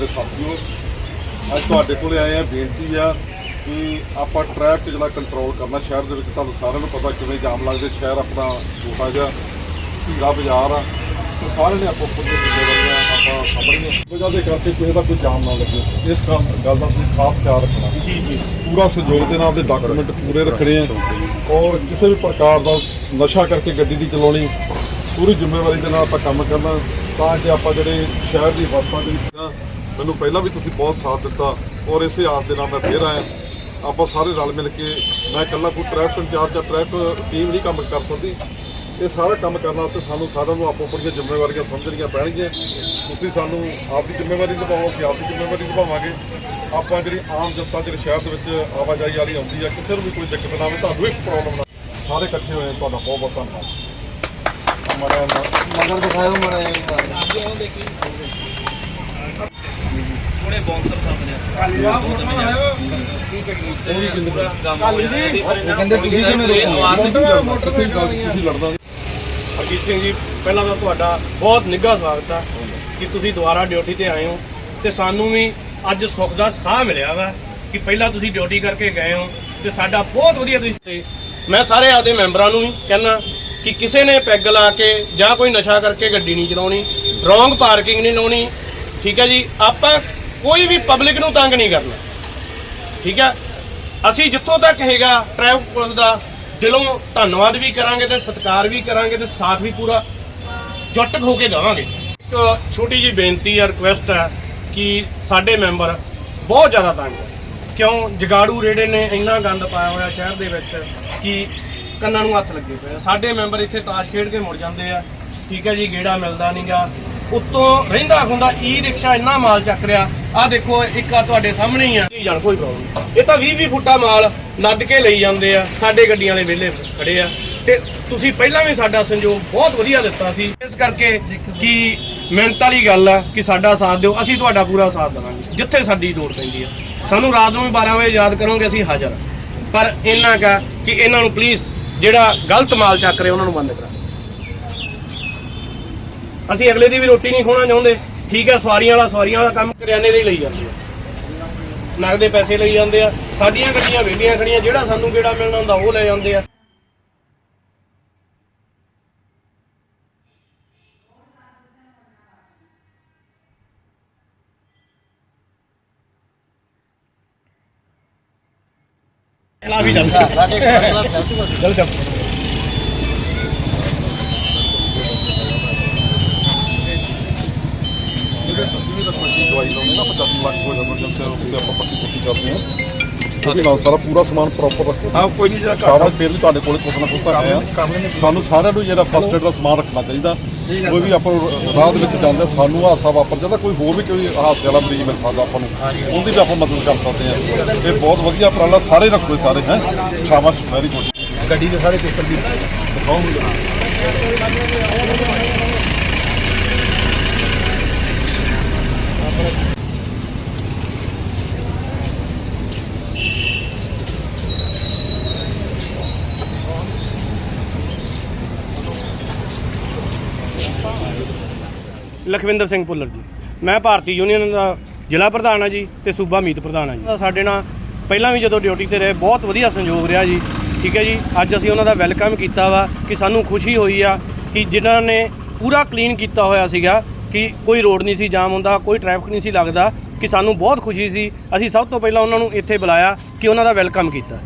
ਮੇਰੇ ਸਾਥੀਓ ਅੱਜ ਤੁਹਾਡੇ ਕੋਲੇ ਆਏ ਆ ਬੇਨਤੀ ਆ ਕਿ ਆਪਾਂ ਟ੍ਰੈਫਿਕ ਜਿਹੜਾ ਕੰਟਰੋਲ ਕਰਨਾ ਸ਼ਹਿਰ ਦੇ ਵਿੱਚ ਤੁਹਾਨੂੰ ਸਾਰਿਆਂ ਨੂੰ ਪਤਾ ਕਿਵੇਂ ਜਾਮ ਲੱਗਦੇ ਸ਼ਹਿਰ ਆਪਣਾ ਛੋਟਾ ਜਿਹਾ ਧੀਰਾ ਬਾਜ਼ਾਰ ਆ ਤੇ ਸਾਰੇ ਨੇ ਆਪੋ ਆਪਣੀ ਜ਼ਿੰਮੇਵਾਰੀਆਂ ਆਪਾਂ ਸਾਂਭਣੀਆਂ। ਵਜ੍ਹਾ ਦੇ ਕਰਕੇ ਕਿਸੇ ਦਾ ਕੋਈ ਜਾਮ ਨਾ ਲੱਗੇ। ਇਸ ਗੱਲ ਗੱਲ ਦਾ ਤੁਸੀਂ ਖਾਸ ਖਿਆਲ ਰੱਖਣਾ। ਜੀ ਜੀ। ਪੂਰਾ ਸਹਿਯੋਗ ਦੇ ਨਾਲ ਆਪਦੇ ਡਾਕੂਮੈਂਟ ਪੂਰੇ ਰੱਖਣੇ ਆ। ਔਰ ਕਿਸੇ ਵੀ ਪ੍ਰਕਾਰ ਦਾ ਨਸ਼ਾ ਕਰਕੇ ਗੱਡੀ ਦੀ ਚਲਾਉਣੀ ਪੂਰੀ ਜ਼ਿੰਮੇਵਾਰੀ ਦੇ ਨਾਲ ਆਪਾਂ ਕੰਮ ਕਰਨਾ ਤਾਂ ਕਿ ਆਪਾਂ ਜਿਹੜੇ ਸ਼ਹਿਰ ਦੀ ਵਸਤਾਂ ਦੇ ਵਿੱਚ ਮੈਨੂੰ ਪਹਿਲਾਂ ਵੀ ਤੁਸੀਂ ਬਹੁਤ ਸਾਥ ਦਿੱਤਾ ਔਰ ਇਸੇ ਆਸ ਦੇ ਨਾਲ ਮੈਂ ਫੇਰ ਆਇਆ। ਆਪਾਂ ਸਾਰੇ ਰਲ ਮਿਲ ਕੇ ਮੈਂ ਇਕੱਲਾ ਕੋਈ ਟ੍ਰੈਫਿਕ ਇੰਚਾਰਜ ਜਾਂ ਟ੍ਰੈਫਿਕ ਟੀਮ ਨਹੀਂ ਕੰਮ ਕਰ ਸਕਦੀ। ਇਹ ਸਾਰਾ ਕੰਮ ਕਰਨ ਵਾਸਤੇ ਸਾਨੂੰ ਸਾਰਿਆਂ ਨੂੰ ਆਪੋ ਆਪਣੀਆਂ ਜ਼ਿੰਮੇਵਾਰੀਆਂ ਸਮਝਣੀਆਂ ਪੈਣਗੀਆਂ। ਤੁਸੀਂ ਸਾਨੂੰ ਆਪਦੀ ਜ਼ਿੰਮੇਵਾਰੀ ਨਿਭਾਓ ਅਸੀਂ ਆਪਦੀ ਜ਼ਿੰਮੇਵਾਰੀ ਨਿਭਾਵਾਂਗੇ। ਆਪਾਂ ਜਿਹੜੀ ਆਮ ਜਨਤਾ ਜਿਹੜੇ ਸ਼ਹਿਰ ਦੇ ਵਿੱਚ ਆਵਾਜਾਈ ਵਾਲੀ ਆਉਂਦੀ ਆ ਕਿਸੇ ਨੂੰ ਵੀ ਕੋਈ ਦਿੱਕਤ ਨਾ ਆਵੇ ਤੁਹਾਨੂੰ ਵੀ ਪ੍ਰੋਬਲਮ ਨਾ ਸਾਰੇ ਇਕੱਠੇ ਹੋਏ ਤੁਹਾਡਾ ਬਹੁਤ ਬਹੁਤ ਧੰਨਵਾਦ। ਮਗਰ ਦਿਖਾਓ ਮੜਾ ਥੋੜੇ ਬਾਉਂਸਰ ਸਾਹਮਣੇ ਕਾਲੀਆ ਫੋਟੋ ਆਇਓ ਉਹ ਕਹਿੰਦੇ ਤੁਸੀਂ ਕਿਵੇਂ ਰੋਕੋਗੇ? ਤੁਸੀਂ ਤੁਸੀਂ ਲੜਦਾ ਹਰਜੀਤ ਸਿੰਘ ਜੀ ਪਹਿਲਾਂ ਤਾਂ ਤੁਹਾਡਾ ਬਹੁਤ ਨਿੱਘਾ ਸਵਾਗਤ ਹੈ ਕਿ ਤੁਸੀਂ ਦੁਬਾਰਾ ਡਿਊਟੀ ਤੇ ਆਏ ਹੋ ਤੇ ਸਾਨੂੰ ਵੀ ਅੱਜ ਸੁੱਖ ਦਾ ਸਾਹ ਮਿਲਿਆ ਵਾ ਕਿ ਪਹਿਲਾਂ ਤੁਸੀਂ ਡਿਊਟੀ ਕਰਕੇ ਗਏ ਹੋ ਤੇ ਸਾਡਾ ਬਹੁਤ ਵਧੀਆ ਤੁਸੀਂ ਤੇ ਮੈਂ ਸਾਰੇ ਆਪਦੇ ਮੈਂਬਰਾਂ ਨੂੰ ਵੀ ਕਹਿਣਾ ਕਿ ਕਿਸੇ ਨੇ ਪੈਗ ਲਾ ਕੇ ਜਾਂ ਕੋਈ ਨਸ਼ਾ ਕਰਕੇ ਗੱਡੀ ਨਹੀਂ ਚਲਾਉਣੀ ਰੋਂਗ ਪਾਰਕਿੰਗ ਨਹੀਂ ਲਾਉਣੀ ਠੀਕ ਹੈ ਜੀ। ਆਪਾਂ ਕੋਈ ਵੀ ਪਬਲਿਕ ਨੂੰ ਤੰਗ ਨਹੀਂ ਕਰਨਾ। ਠੀਕ ਹੈ ਅਸੀਂ ਜਿੱਥੋਂ ਤੱਕ ਹੈਗਾ ਟ੍ਰੈਫਿਕ ਪੁਲਿਸ ਦਾ, ਦਿਲੋਂ ਧੰਨਵਾਦ ਵੀ ਕਰਾਂਗੇ ਤੇ ਸਤਿਕਾਰ ਵੀ ਕਰਾਂਗੇ ਤੇ ਸਾਥ ਵੀ ਪੂਰਾ ਜੁੱਟ ਹੋ ਕੇ ਦੇਵਾਂਗੇ ਇੱਕ ਛੋਟੀ ਜੀ ਬੇਨਤੀ ਆ ਰਿਕੁਐਸਟ ਹੈ ਕਿ ਸਾਡੇ ਮੈਂਬਰ ਬਹੁਤ ਜ਼ਿਆਦਾ ਤੰਗ ਹੈ ਕਿਉਂ? ਜਗਾੜੂ ਰੇੜੇ ਨੇ, ਇੰਨਾ ਗੰਦ ਪਾਇਆ ਹੋਇਆ ਸ਼ਹਿਰ ਦੇ ਵਿੱਚ ਕਿ ਕੰਨਾਂ ਨੂੰ ਹੱਥ ਲੱਗੇ ਪਏ ਸਾਡੇ ਮੈਂਬਰ ਇੱਥੇ ਤਾਸ਼ ਖੇਡ ਕੇ ਮੁੜ ਜਾਂਦੇ ਆ। ਠੀਕ ਹੈ ਜੀ, ਗੇੜਾ ਮਿਲਦਾ ਨਹੀਂਗਾ ਉੱਤੋਂ ਰਹਿੰਦਾ ਹੁੰਦਾ ਈ ਰਿਕਸ਼ਾ ਇੰਨਾ ਮਾਲ ਚੱਕ ਰਿਹਾ। ਆ ਦੇਖੋ ਇੱਕ ਆ ਤੁਹਾਡੇ ਸਾਹਮਣੇ ਹੀ ਆ। ਨਹੀਂ ਜਾਣ ਕੋਈ ਪ੍ਰੋਬਲਮ ਇਹ ਤਾਂ 20 20 ਫੁੱਟਾ ਮਾਲ ਲੱਦ ਕੇ ਲਈ ਜਾਂਦੇ ਆ। ਸਾਡੇ ਗੱਡੀਆਂ ਵਾਲੇ ਵਿਹਲੇ ਖੜੇ ਆ। ਤੇ ਤੁਸੀਂ ਪਹਿਲਾਂ ਵੀ ਸਾਡਾ ਸੰਯੋਗ ਬਹੁਤ ਵਧੀਆ ਦਿੱਤਾ ਸੀ। ਇਸ ਕਰਕੇ ਕਿ ਮਿਹਨਤ ਵਾਲੀ ਗੱਲ ਆ ਕਿ ਸਾਡਾ ਸਾਥ ਦਿਓ। ਅਸੀਂ ਤੁਹਾਡਾ ਪੂਰਾ ਸਾਥ ਦੇਵਾਂਗੇ ਜਿੱਥੇ ਸਾਡੀ ਲੋੜ ਪੈਂਦੀ ਆ। ਸਾਨੂੰ ਰਾਤ ਨੂੰ ਵੀ 12 ਵਜੇ ਯਾਦ ਕਰੋਗੇ ਅਸੀਂ ਹਾਜ਼ਰ। ਪਰ ਇੰਨਾ ਕਾ ਕਿ ਇਹਨਾਂ ਨੂੰ ਪਲੀਜ਼ ਜਿਹੜਾ ਗਲਤ ਮਾਲ ਚੱਕ ਰਹੇ ਉਹਨਾਂ ਨੂੰ ਬੰਦ ਕਰਾ। ਅਸੀਂ ਅਗਲੇ ਦੀ ਵੀ ਰੋਟੀ ਨਹੀਂ ਖੋਣਾ ਚਾਹੁੰਦੇ। ਠੀਕ ਹੈ ਸਵਾਰੀਆਂ ਵਾਲਾ ਸਵਾਰੀਆਂ ਵਾਲਾ ਕੰਮ ਕਰਿਆਨੇ ਦੇ ਹੀ ਲਈ ਜਾਂਦੇ ਆ। ਨਗਦੇ ਪੈਸੇ ਲਈ ਜਾਂਦੇ ਆ। ਸਾਡੀਆਂ ਗੱਡੀਆਂ ਵਿਹਲੀਆਂ ਖੜੀਆਂ ਜਿਹੜਾ ਸਾਨੂੰ ਕਿਹੜਾ ਮਿਲਣਾ ਹੁੰਦਾ ਉਹ ਲੈ ਜਾਂਦੇ ਆ। ਚਲਾ। ਵੀ ਜਾਂਦਾ ਚੱਲ ਚੱਲ। 50 ਲੱਖ ਹੋ ਜਾਂਦਾ ਜਿੰਸੇ ਉੱਤੇ ਆਪਾਂ ਪੱਕੀ ਪੁੱਟੀ ਕਰਦੇ ਹਾਂ। ਉਹਦੇ ਨਾਲ ਸਾਰਾ ਪੂਰਾ ਸਮਾਨ ਪ੍ਰੋਪਰ ਰੱਖੋ। ਹਾਂ ਕੋਈ ਨਹੀਂ ਜਿਹੜਾ ਸ਼ਾਬਾਸ਼ ਫਿਰ ਵੀ ਤੁਹਾਡੇ ਕੋਲੇ ਕੁਛ ਨਾ ਕੁਛ ਤਾਂ ਹੈ। ਸਾਨੂੰ ਸਾਰਿਆਂ ਨੂੰ ਜਿਹੜਾ ਫਸਟ ਏਡ ਦਾ ਸਮਾਨ ਰੱਖਣਾ ਚਾਹੀਦਾ। ਕੋਈ ਵੀ ਆਪਾਂ ਰਾਹ ਦੇ ਵਿੱਚ ਜਾਂਦੇ ਸਾਨੂੰ ਹਾਦਸਾ ਵਾਪਰ ਜਾਂਦਾ ਕੋਈ ਹੋਰ ਵੀ ਕੋਈ ਹਾਦਸੇ ਵਾਲਾ ਮਰੀਜ਼ ਮਿਲ ਸਕਦਾ ਆਪਾਂ ਨੂੰ। ਉਹਦੀ ਵੀ ਆਪਾਂ ਮਦਦ ਕਰ ਸਕਦੇ ਹਾਂ। ਇਹ ਬਹੁਤ ਵਧੀਆ ਉਪਰਾਲਾ ਸਾਰੇ ਰੱਖੋ ਸਾਰੇ ਹੈ। ਸ਼ਾਬਾਸ਼ ਵੈਰੀ ਗੁੱਡ ਗੱਡੀ ਦੇ ਸਾਰੇ ਪੇਪਰ ਵੀ ਦਿਖਾਓ। ਲਖਵਿੰਦਰ ਸਿੰਘ ਭੁੱਲਰ ਜੀ। ਮੈਂ ਭਾਰਤੀ ਯੂਨੀਅਨ ਦਾ ਜ਼ਿਲ੍ਹਾ ਪ੍ਰਧਾਨ ਆ ਜੀ ਤੇ ਸੂਬਾ ਮੀਤ ਪ੍ਰਧਾਨ ਆ ਜੀ। ਸਾਡੇ ਨਾਲ ਪਹਿਲਾਂ ਵੀ ਜਦੋਂ ਡਿਊਟੀ ਤੇ ਰਹੇ, ਬਹੁਤ ਵਧੀਆ ਸੰਯੋਗ ਰਿਹਾ ਜੀ। ਠੀਕ ਹੈ ਜੀ, ਅੱਜ ਅਸੀਂ ਉਹਨਾਂ ਦਾ ਵੈਲਕਮ ਕੀਤਾ ਵਾ ਕਿ ਸਾਨੂੰ ਖੁਸ਼ੀ ਹੋਈ ਆ ਕਿ ਜਿਨ੍ਹਾਂ ਨੇ ਪੂਰਾ ਕਲੀਨ ਕੀਤਾ ਹੋਇਆ ਸੀਗਾ ਕਿ ਕੋਈ ਰੋਡ ਨਹੀਂ ਸੀ ਜਾਮ ਹੁੰਦਾ, ਕੋਈ ਟ੍ਰੈਫਿਕ ਨਹੀਂ ਸੀ ਲੱਗਦਾ, ਕਿ ਸਾਨੂੰ ਬਹੁਤ ਖੁਸ਼ੀ ਸੀ। ਅਸੀਂ ਸਭ ਤੋਂ ਪਹਿਲਾਂ ਉਹਨਾਂ ਨੂੰ ਇੱਥੇ ਬੁਲਾਇਆ ਕਿ ਉਹਨਾਂ ਦਾ ਵੈਲਕਮ ਕੀਤਾ।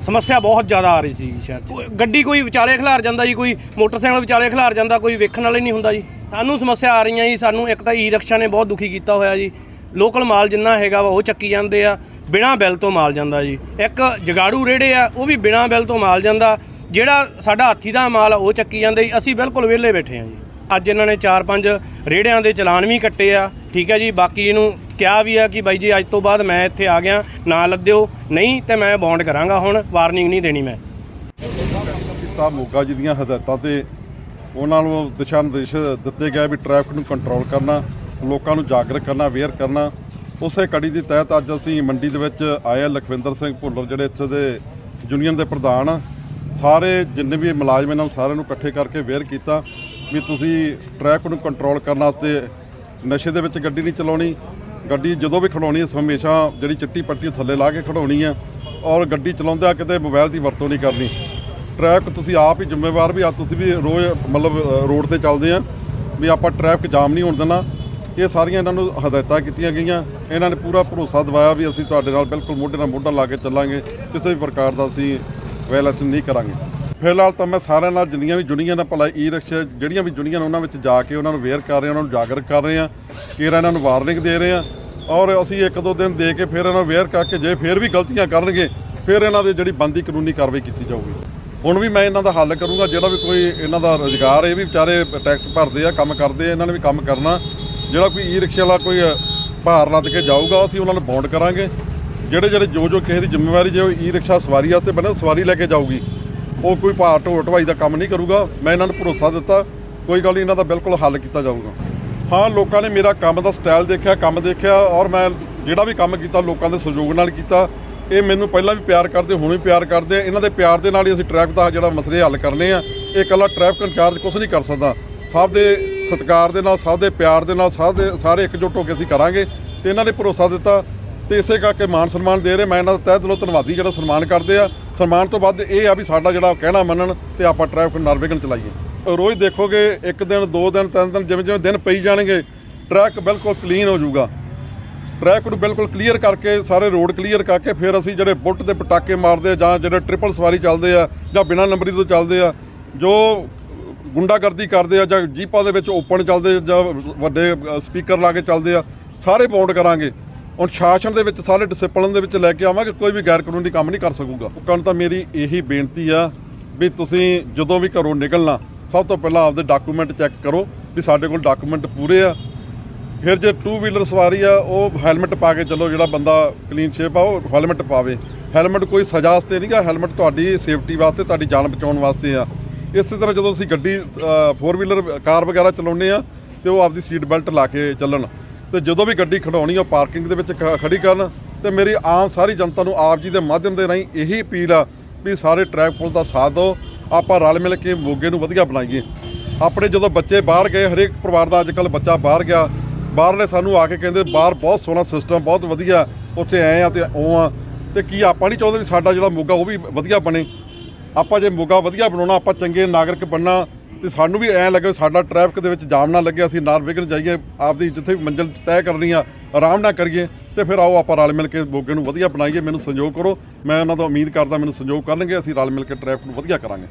ਸਮੱਸਿਆ ਬਹੁਤ ਜ਼ਿਆਦਾ ਆ ਰਹੀ ਸੀ ਸ਼ਹਿਰ 'ਚ। ਗੱਡੀ ਕੋਈ ਵਿਚਾਲੇ ਖਿਲਾਰ ਜਾਂਦਾ ਜੀ, ਕੋਈ ਮੋਟਰਸਾਈਕਲ ਵਿਚਾਲੇ ਖਿਲਾਰ ਜਾਂਦਾ, ਕੋਈ ਵੇਖਣ ਵਾਲੇ ਨਹੀਂ ਹੁੰਦਾ ਜੀ। ਸਾਨੂੰ ਸਮੱਸਿਆ ਆ ਰਹੀਆਂ ਜੀ, ਸਾਨੂੰ ਇੱਕ ਤਾਂ ਈ ਰਕਸ਼ਾ ਨੇ ਬਹੁਤ ਦੁਖੀ ਕੀਤਾ ਹੋਇਆ ਜੀ। ਲੋਕਲ ਮਾਲ ਜਿੰਨਾ ਹੈਗਾ ਵਾ, ਉਹ ਚੱਕੀ ਜਾਂਦੇ ਆ, ਬਿਨਾਂ ਬਿੱਲ ਤੋਂ ਮਾਲ ਜਾਂਦਾ ਜੀ। ਇੱਕ ਜਗਾੜੂ ਰੇੜੇ ਆ, ਉਹ ਵੀ ਬਿਨਾਂ ਬਿੱਲ ਤੋਂ ਮਾਲ ਜਾਂਦਾ। ਜਿਹੜਾ ਸਾਡਾ ਹਾਥੀ ਦਾ ਮਾਲ ਆ, ਉਹ ਚੱਕੀ ਜਾਂਦੇ ਜੀ। ਅਸੀਂ ਬਿਲਕੁਲ ਵਿਹਲੇ ਬੈਠੇ ਆ ਜੀ। ਅੱਜ ਇਹਨਾਂ ਨੇ 4-5 ਰੇੜਿਆਂ ਦੇ ਚਲਾਨ ਵੀ ਕੱਟੇ ਆ, ਠੀਕ ਹੈ ਜੀ। ਬਾਕੀ ਇਹਨੂੰ ਕਿਹਾ ਵੀ ਆ ਕਿ ਬਾਈ ਜੀ, ਅੱਜ ਤੋਂ ਬਾਅਦ ਮੈਂ ਇੱਥੇ ਆ ਗਿਆ, ਨਾ ਲੱਦਿਓ। ਨਹੀਂ ਤੇ ਮੈਂ ਬੌਂਡ ਕਰਾਂਗਾ ਹੁਣ, ਵਾਰਨਿੰਗ ਨਹੀਂ ਦੇਣੀ ਮੈਂ। ਸਾਹਿਬ ਮੋਗਾ ਜੀ ਦੀਆਂ ਹਦਾਇਤਾਂ ਤੇ ਉਹਨਾਂ ਨੂੰ ਦਿਸ਼ਾ ਨਿਰਦੇਸ਼ ਦਿੱਤੇ ਗਏ ਵੀ ਟ੍ਰੈਫਿਕ ਨੂੰ ਕੰਟਰੋਲ ਕਰਨਾ, ਲੋਕਾਂ ਨੂੰ ਜਾਗਰੂਕ ਕਰਨਾ ਅਵੇਅਰ ਕਰਨਾ। ਉਸੇ ਕੜੀ ਦੇ ਤਹਿਤ ਅੱਜ ਅਸੀਂ ਮੰਡੀ ਦੇ ਵਿੱਚ ਆਏ ਲਖਵਿੰਦਰ ਸਿੰਘ ਭੁੱਲਰ ਜਿਹੜੇ ਇੱਥੇ ਦੇ ਯੂਨੀਅਨ ਦੇ ਪ੍ਰਧਾਨ, ਸਾਰੇ ਜਿੰਨੇ ਵੀ ਮੁਲਾਜ਼ਮ ਇਹਨਾਂ ਸਾਰਿਆਂ ਨੂੰ ਇਕੱਠੇ ਕਰਕੇ ਅਵੇਅਰ ਕੀਤਾ ਵੀ ਤੁਸੀਂ ਟ੍ਰੈਫਿਕ ਨੂੰ ਕੰਟਰੋਲ ਕਰਨ ਵਾਸਤੇ ਨਸ਼ੇ ਦੇ ਵਿੱਚ ਗੱਡੀ ਨਹੀਂ ਚਲਾਉਣੀ। ਗੱਡੀ ਜਦੋਂ ਵੀ ਖੜਾਉਣੀ ਹੈ ਹਮੇਸ਼ਾ ਜਿਹੜੀ ਚਿੱਟੀ ਪੱਟੀ ਥੱਲੇ ਲਾ ਕੇ ਖੜਾਉਣੀ ਹੈ ਔਰ ਗੱਡੀ ਚਲਾਉਂਦਿਆਂ ਕਿਤੇ ਮੋਬਾਈਲ ਦੀ ਵਰਤੋਂ ਨਹੀਂ ਕਰਨੀ। ਟ੍ਰੈਫਿਕ ਤੁਸੀਂ ਆਪ ਹੀ ਜ਼ਿੰਮੇਵਾਰ ਵੀ ਆ, ਤੁਸੀਂ ਵੀ ਰੋਜ਼, ਮਤਲਬ ਰੋਡ ਤੇ ਚੱਲਦੇ ਆ ਵੀ ਆਪਾਂ ਟ੍ਰੈਫਿਕ ਜਾਮ ਨਹੀਂ ਹੋਣ ਦੇਣਾ। ਇਹ ਸਾਰੀਆਂ ਇਹਨਾਂ ਨੂੰ ਹਦਾਇਤਾਂ ਕੀਤੀਆਂ ਗਈਆਂ। ਇਹਨਾਂ ਨੇ ਪੂਰਾ ਭਰੋਸਾ ਦਿਵਾਇਆ ਵੀ ਅਸੀਂ ਤੁਹਾਡੇ ਨਾਲ ਬਿਲਕੁਲ ਮੋਢੇ ਨਾਲ ਮੋਢਾ ਲਾ ਕੇ ਚੱਲਾਂਗੇ। ਕਿਸੇ ਵੀ ਪ੍ਰਕਾਰ ਦਾ ਅਸੀਂ ਵੈਲੈਂਸ ਨਹੀਂ ਕਰਾਂਗੇ। ਫਿਲਹਾਲ ਤਾਂ ਮੈਂ ਸਾਰਿਆਂ ਨਾਲ ਜਿੰਨੀਆਂ ਵੀ ਜੁੜੀਆਂ ਨੇ, ਭਲਾ ਈ ਰਿਕਸ਼ਾ ਜਿਹੜੀਆਂ ਵੀ ਜੁੜੀਆਂ ਨੇ, ਉਹਨਾਂ ਵਿੱਚ ਜਾ ਕੇ ਉਹਨਾਂ ਨੂੰ ਅਵੇਅਰ ਕਰ ਰਹੇ ਉਹਨਾਂ ਨੂੰ ਜਾਗਰੂਕ ਕਰ ਰਹੇ ਹਾਂ। ਕਿ ਇਹਨਾਂ ਨੂੰ ਵਾਰਨਿੰਗ ਦੇ ਰਹੇ ਹਾਂ। ਔਰ ਅਸੀਂ ਇੱਕ ਦੋ ਦਿਨ ਦੇ ਕੇ ਫਿਰ ਇਹਨਾਂ ਨੂੰ ਅਵੇਅਰ ਕਰਕੇ ਜੇ ਫਿਰ ਵੀ ਗਲਤੀਆਂ ਕਰਨਗੇ, ਫਿਰ ਇਹਨਾਂ ਦੇ ਜਿਹੜੀ ਬੰਦੀ ਕਾਨੂੰਨੀ ਕਾਰਵਾਈ ਕੀਤੀ ਜਾਊਗੀ। ਹੁਣ ਵੀ ਮੈਂ ਇਹਨਾਂ ਦਾ ਹੱਲ ਕਰੂੰਗਾ, ਜਿਹੜਾ ਵੀ ਕੋਈ ਇਹਨਾਂ ਦਾ ਰੁਜ਼ਗਾਰ ਇਹ ਵੀ ਵਿਚਾਰੇ ਟੈਕਸ ਭਰਦੇ ਆ, ਕੰਮ ਕਰਦੇ ਆ, ਇਹਨਾਂ ਨੇ ਵੀ ਕੰਮ ਕਰਨਾ। ਜਿਹੜਾ ਕੋਈ ਈ ਰਿਕਸ਼ੇ ਵਾਲਾ ਕੋਈ ਭਾਰ ਲੱਦ ਕੇ ਜਾਊਗਾ, ਅਸੀਂ ਉਹਨਾਂ ਨੂੰ ਬੌਂਡ ਕਰਾਂਗੇ। ਜਿਹੜੇ ਜਿਹੜੇ ਜੋ ਜੋ ਕਿਸੇ ਦੀ ਜ਼ਿੰਮੇਵਾਰੀ, ਜੇ ਉਹ ਈ ਰਿਕਸ਼ਾ ਸਵਾਰੀ ਵਾਸਤੇ ਬਣੇ ਸਵਾਰੀ ਲੈ ਕੇ ਜਾਊਗੀ। ਉਹ ਕੋਈ ਭਾਰ ਢੋ ਢਵਾਈ ਦਾ ਕੰਮ ਨਹੀਂ ਕਰੂਗਾ। ਮੈਂ ਇਹਨਾਂ ਨੂੰ ਭਰੋਸਾ ਦਿੱਤਾ। ਕੋਈ ਗੱਲ ਨਹੀਂ, ਇਹਨਾਂ ਦਾ ਬਿਲਕੁਲ ਹੱਲ ਕੀਤਾ ਜਾਊਗਾ। ਹਾਂ, ਲੋਕਾਂ ਨੇ ਮੇਰਾ ਕੰਮ ਦਾ ਸਟਾਈਲ ਦੇਖਿਆ, ਕੰਮ ਦੇਖਿਆ, ਔਰ ਮੈਂ ਜਿਹੜਾ ਵੀ ਕੰਮ ਕੀਤਾ, ਲੋਕਾਂ ਦੇ ਸਹਿਯੋਗ ਨਾਲ ਕੀਤਾ। ਇਹ ਮੈਨੂੰ ਪਹਿਲਾਂ ਵੀ ਪਿਆਰ ਕਰਦੇ, ਹੁਣ ਵੀ ਪਿਆਰ ਕਰਦੇ ਆ। ਇਹਨਾਂ ਦੇ ਪਿਆਰ ਦੇ ਨਾਲ ਹੀ ਅਸੀਂ ਟ੍ਰੈਫਿਕ ਦਾ ਜਿਹੜਾ ਮਸਲੇ ਹੱਲ ਕਰਨੇ ਆ। ਇਹ ਇਕੱਲਾ ਟ੍ਰੈਫਿਕ ਇੰਚਾਰਜ ਕੁਝ ਨਹੀਂ ਕਰ ਸਕਦਾ। ਸਭ ਦੇ ਸਤਿਕਾਰ ਦੇ ਨਾਲ, ਸਭ ਦੇ ਪਿਆਰ ਦੇ ਨਾਲ, ਸਭ ਦੇ ਸਾਰੇ ਇਕਜੁੱਟ ਹੋ ਕੇ ਅਸੀਂ ਕਰਾਂਗੇ ਤੇ ਇਹਨਾਂ ਨੇ ਭਰੋਸਾ ਦਿੱਤਾ ਤੇ ਇਸੇ ਕਰਕੇ ਮਾਨ ਸਨਮਾਨ ਦੇ ਰਹੇ। ਮੈਂ ਇਹਨਾਂ ਦਾ ਤਹਿ ਦਿਲੋਂ ਧੰਨਵਾਦੀ ਜਿਹੜਾ ਸਨਮਾਨ ਕਰਦੇ ਆ। ਸਨਮਾਨ ਤੋਂ ਵੱਧ ਇਹ ਆ ਵੀ ਸਾਡਾ ਜਿਹੜਾ ਕਹਿਣਾ ਮੰਨਣ ਤੇ ਆਪਾਂ ਟ੍ਰੈਫਿਕ ਨਰਵਿਘਨ ਚਲਾਈਏ। ਰੋਜ਼ ਦੇਖੋਗੇ, ਇੱਕ ਦਿਨ, ਦੋ ਦਿਨ, ਤਿੰਨ ਦਿਨ ਜਿਵੇਂ ਜਿਵੇਂ ਦਿਨ ਪਈ ਜਾਣਗੇ ਟਰੈਕ ਬਿਲਕੁਲ ਕਲੀਨ ਹੋ ਜਾਊਗਾ। ਟਰੈਕ ਨੂੰ ਬਿਲਕੁਲ ਕਲੀਅਰ ਕਰਕੇ, ਸਾਰੇ ਰੋਡ ਕਲੀਅਰ ਕਰਕੇ ਫਿਰ ਅਸੀਂ ਜਿਹੜੇ ਬੁੱਟ ਦੇ ਪਟਾਕੇ ਮਾਰਦੇ ਆ ਜਾਂ ਜਿਹੜੇ ਟ੍ਰਿਪਲ ਸਵਾਰੀ ਚੱਲਦੇ ਆ ਜਾਂ ਬਿਨਾਂ ਨੰਬਰੀ ਤੋਂ ਚੱਲਦੇ ਆ, ਜੋ ਗੁੰਡਾਗਰਦੀ ਕਰਦੇ ਆ ਜਾਂ ਜੀਪਾਂ ਦੇ ਵਿੱਚ ਓਪਨ ਚੱਲਦੇ ਜਾਂ ਵੱਡੇ ਸਪੀਕਰ ਲਾ ਕੇ ਚੱਲਦੇ ਆ, ਸਾਰੇ ਬੌਂਡ ਕਰਾਂਗੇ। ਹੁਣ ਸ਼ਾਸਨ ਦੇ ਵਿੱਚ ਸਾਰੇ ਡਿਸਪਲਿਨ ਦੇ ਵਿੱਚ ਲੈ ਕੇ ਆਵਾਂਗੇ, ਕੋਈ ਵੀ ਗੈਰ ਕਾਨੂੰਨੀ ਕੰਮ ਨਹੀਂ ਕਰ ਸਕੂਗਾ। ਲੋਕਾਂ ਨੂੰ ਤਾਂ ਮੇਰੀ ਇਹੀ ਬੇਨਤੀ ਆ ਵੀ ਤੁਸੀਂ ਜਦੋਂ ਵੀ ਘਰੋਂ ਨਿਕਲਣਾ, ਸਭ ਤੋਂ ਪਹਿਲਾਂ ਆਪਦੇ ਡਾਕੂਮੈਂਟ ਚੈੱਕ ਕਰੋ ਵੀ ਸਾਡੇ ਕੋਲ ਡਾਕੂਮੈਂਟ ਪੂਰੇ ਆ। ਫਿਰ ਜੇ ਟੂ ਵੀਲਰ ਸਵਾਰੀ ਆ, ਉਹ ਹੈਲਮਟ ਪਾ ਕੇ ਚੱਲੋ, ਜਿਹੜਾ ਬੰਦਾ ਕਲੀਨ ਸ਼ੇਪ ਆ, ਉਹ ਹੈਲਮਟ ਪਾਵੇ। ਹੈਲਮਟ ਕੋਈ ਸਜ਼ਾ ਵਾਸਤੇ ਨਹੀਂਗਾ ਹੈਲਮਟ ਤੁਹਾਡੀ ਸੇਫਟੀ ਵਾਸਤੇ, ਤੁਹਾਡੀ ਜਾਨ ਬਚਾਉਣ ਵਾਸਤੇ ਆ। ਇਸੇ ਤਰ੍ਹਾਂ ਜਦੋਂ ਅਸੀਂ ਗੱਡੀ ਫੋਰ ਵੀਲਰ ਕਾਰ ਵਗੈਰਾ ਚਲਾਉਂਦੇ ਆ, ਤੇ ਉਹ ਆਪਦੀ ਸੀਟ ਬੈਲਟ ਲਾ ਕੇ ਚੱਲਣ। ਤੇ ਜਦੋਂ ਵੀ ਗੱਡੀ ਖੜਾਉਣੀ ਆ ਪਾਰਕਿੰਗ ਦੇ ਵਿੱਚ ਖ- ਖੜੀ ਕਰਨ। ਤੇ ਮੇਰੀ ਆਮ ਸਾਰੀ ਜਨਤਾ ਨੂੰ ਆਪ ਜੀ ਦੇ ਮਾਧਿਅਮ ਦੇ ਰਾਹੀਂ ਇਹੀ ਅਪੀਲ ਆ ਵੀ ਸਾਰੇ ਟ੍ਰੈਫਿਕ ਪੁਲਿਸ ਦਾ ਸਾਥ ਦਿਓ। ਆਪਾਂ ਰਲ ਮਿਲ ਕੇ ਮੋਗੇ ਨੂੰ ਵਧੀਆ ਬਣਾਈਏ। ਆਪਣੇ ਜਦੋਂ ਬੱਚੇ ਬਾਹਰ ਗਏ, ਹਰੇਕ ਪਰਿਵਾਰ ਦਾ ਅੱਜ ਕੱਲ੍ਹ ਬੱਚਾ ਬਾਹਰ ਗਿਆ ਬਾਹਰਲੇ ਸਾਨੂੰ ਆ ਕੇ ਕਹਿੰਦੇ ਬਾਹਰ ਬਹੁਤ ਸੋਹਣਾ ਸਿਸਟਮ ਬਹੁਤ ਵਧੀਆ ਉੱਥੇ ਐ ਆ ਤੇ ਉਹ ਆ। ਤੇ ਕੀ ਆਪਾਂ ਨਹੀਂ ਚਾਹੁੰਦੇ ਵੀ ਸਾਡਾ ਜਿਹੜਾ ਮੋਗਾ ਉਹ ਵੀ ਵਧੀਆ ਬਣੇ। ਆਪਾਂ ਜੇ ਮੋਗਾ ਵਧੀਆ ਬਣਾਉਣਾ, ਆਪਾਂ ਚੰਗੇ ਨਾਗਰਿਕ ਬਣਨਾ ਤੇ ਸਾਨੂੰ ਵੀ ਐਂ ਲੱਗੇ ਸਾਡਾ ਟ੍ਰੈਫਿਕ ਦੇ ਵਿੱਚ ਜਾਮ ਨਾ ਲੱਗੇ, ਅਸੀਂ ਨਾਰ ਵਿਘਨ ਜਾਈਏ, ਆਪਦੀ ਜਿੱਥੇ ਵੀ ਮੰਜ਼ਿਲ ਤੈਅ ਕਰਨੀ ਆ, ਆਰਾਮ ਨਾਲ ਕਰੀਏ ਤੇ ਫਿਰ ਆਓ ਆਪਾਂ ਰਲ ਮਿਲ ਕੇ ਮੋਗੇ ਨੂੰ ਵਧੀਆ ਬਣਾਈਏ, ਮੈਨੂੰ ਸਹਿਯੋਗ ਕਰੋ। ਮੈਂ ਉਹਨਾਂ ਤੋਂ ਉਮੀਦ ਕਰਦਾ ਮੈਨੂੰ ਸਹਿਯੋਗ ਕਰਨਗੇ, ਅਸੀਂ ਰਲ ਮਿਲ ਕੇ ਟ੍ਰੈਫਿਕ ਨੂੰ ਵਧੀਆ ਕਰਾਂਗੇ।